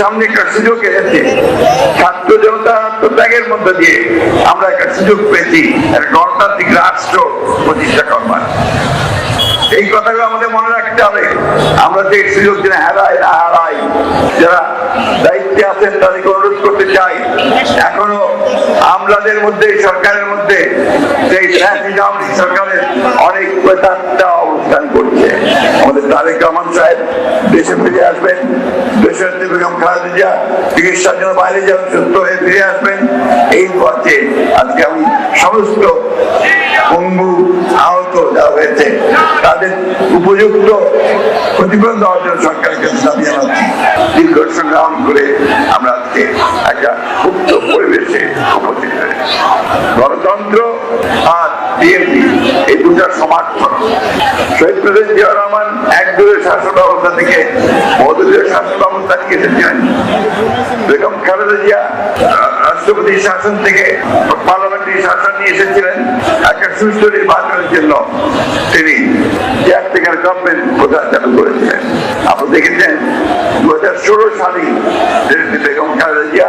সামনে একটা সুযোগ এসেছে। ছাত্র জনতা আত্মত্যাগের মধ্য দিয়ে আমরা একটা সুযোগ পেয়েছি। গণতান্ত্রিক রাষ্ট্র প্রতিষ্ঠা করবার। এই কথাগুলো আমাদের মনে রাখতে হবে। আমরা যে সুযোগ যেন হারাই না হারাই, যারা দায়িত্বে আছেন তাদেরকে অনুরোধ করতে চাই। এখনও আমলাদের মধ্যে, সরকারের মধ্যে সেই সরকারের অনেক প্রেতাত্মা অবস্থান করছে। আমাদের তারেক রহমান সাহেব দেশে ফিরে আসবেন, দেশের বেগম খালেদা জিয়া চিকিৎসার জন্য বাইরে যাবেন সুস্থ হয়ে ফিরে আসবেন। এই পথে আজকে আমি সমস্ত আহত যা হয়েছে, তাদের উপযুক্ত দেওয়ার জন্য দাবি দীর্ঘ সংগ্রাম করে আমরা আজকে একটা মুক্ত পরিবেশে উপস্থিত হয়েছি। গণতন্ত্র আর বিএনপি, এই দুটার সমর্থন রহমান এক দূরের শাসন ব্যবস্থা থেকে বহুদলীয় শাসন ব্যবস্থা নিয়ে এসেছিলেন বেগম খালেদা জিয়া রাষ্ট্রপতি শাসন থেকে পার্লামেন্টারি শাসন নিয়ে এসেছিলেন। একটা সুষ্ঠু নির্বাচনের জন্য তিনি কেয়ারটেকার গভর্নমেন্ট প্রধান চালু করেছিলেন। আপনি দেখেছেন দু হাজার ষোলো সালে বেগম খালেদা জিয়া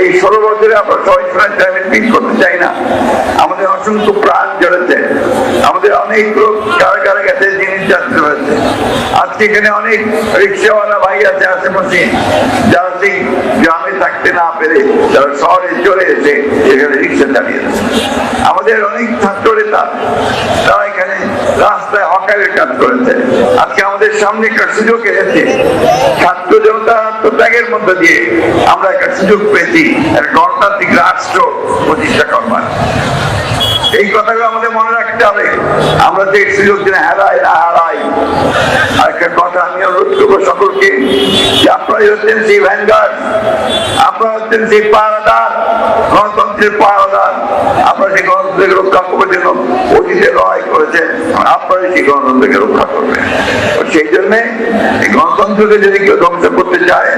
এই ষোলো বছরে আমরা সবাই সবাই টাইমের মিট করতে চাই না। আমাদের অসংখ্য প্রাণ জড়েছে। আমাদের অনেক লোক কারাগারে গেছে, জিনিস যাত্রা হয়েছে। আজকে এখানে অনেক রিক্সাওয়ালা ভাই আছে আশেপাশে, যারা সেই গ্রামে থাকতে না পেরে, যারা শহরে চলে এসে এখানে রিক্সা চালিয়েছে আমাদের অনেক ছাত্র নেতা তারা এখানে রাস্তায় হকারের কাজ করেছে। আজকে আমাদের সামনে একটা সুযোগ এসেছে। ছাত্র জনতা আত্মত্যাগের মধ্য দিয়ে আমরা একটা সুযোগ পেয়েছি গণতান্ত্রিক রাষ্ট্র প্রতিষ্ঠা করবার। এই কথাগুলো আমাদের মনে রাখতে হবে। আমরা যে সুযোগ যেন হারাই না হারাই আর একটা কথা আমি অনুরোধ করব সকলকে যে আপনারাই হচ্ছেন সেই ভ্যানগার্ড আপনারা হচ্ছেন সেই পাহারাদার, গণতন্ত্রের পাহারাদার, আপনারা সেই গণতন্ত্রকে রক্ষা করার জন্য অতীতে লড়াই করেছেন, আপনারাই সেই গণতন্ত্রকে রক্ষা করবেন। সেই জন্যে গণতন্ত্রকে যদি কেউ ধ্বংস করতে চায়,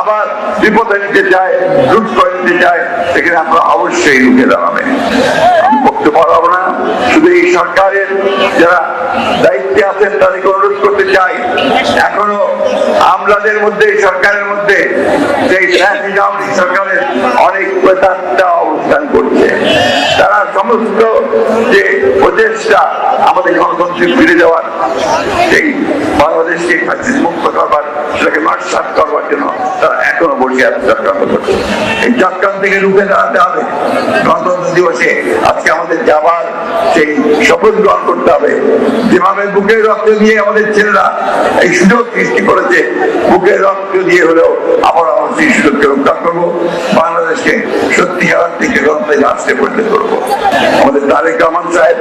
আবার বিপদে নিতে চায়, লুট করে নিতে চায়, সেখানে আপনারা অবশ্যই রুখে দাঁড়াবেন আমি বক্তব্য পারব না। শুধু এই সরকারের যারা দায়িত্বে আছেন, তাদেরকে অনুরোধ করতে চাই, এখনও আমলাদের মধ্যে সরকারের মধ্যে সেই সরকারের অনেক প্রেতাত্মা অবস্থান করছে। তারা সমস্ত যে প্রচেষ্টা আমাদের গণতন্ত্রে ফিরে যাওয়ার, সেই বাংলাদেশকে মুক্ত করবার, সেটাকে নস্বাত করবার জন্য তারা এখনও বসে আছে চক্রান্ত করছে এই চক্রান্ত থেকে রুখে দাঁড়াতে হবে। গণতন্ত্র দিবসে আজকে আমাদের যাবার সেই শপথ গ্রহণ করতে হবে। যেভাবে বুকের রক্ত দিয়ে আমাদের ছেলেরা এই সুযোগ সৃষ্টি করেছে, বুকের রক্ত দিয়ে হলেও আমরা আমার সেই সুযোগকে রক্ষা করব। করব আমাদের তারেক রহমান সাহেব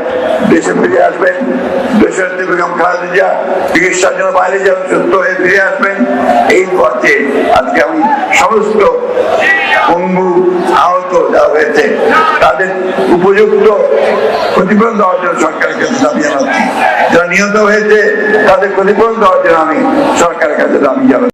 দেশে ফিরে আসবেন, দেশের চিকিৎসার জন্য বাইরে যাবেন সুস্থ হয়ে ফিরে আসবেন। এই পথে আজকে আমি সমস্ত পঙ্গু আহত যা হয়েছে, তাদের উপযুক্ত ক্ষতিপূরণ দেওয়ার জন্য সরকারের কাছে দাবি জানাচ্ছি। যারা নিহত হয়েছে, তাদের ক্ষতিপূরণ দেওয়ার জন্য আমি সরকারের কাছে দাবি জানাচ্ছি।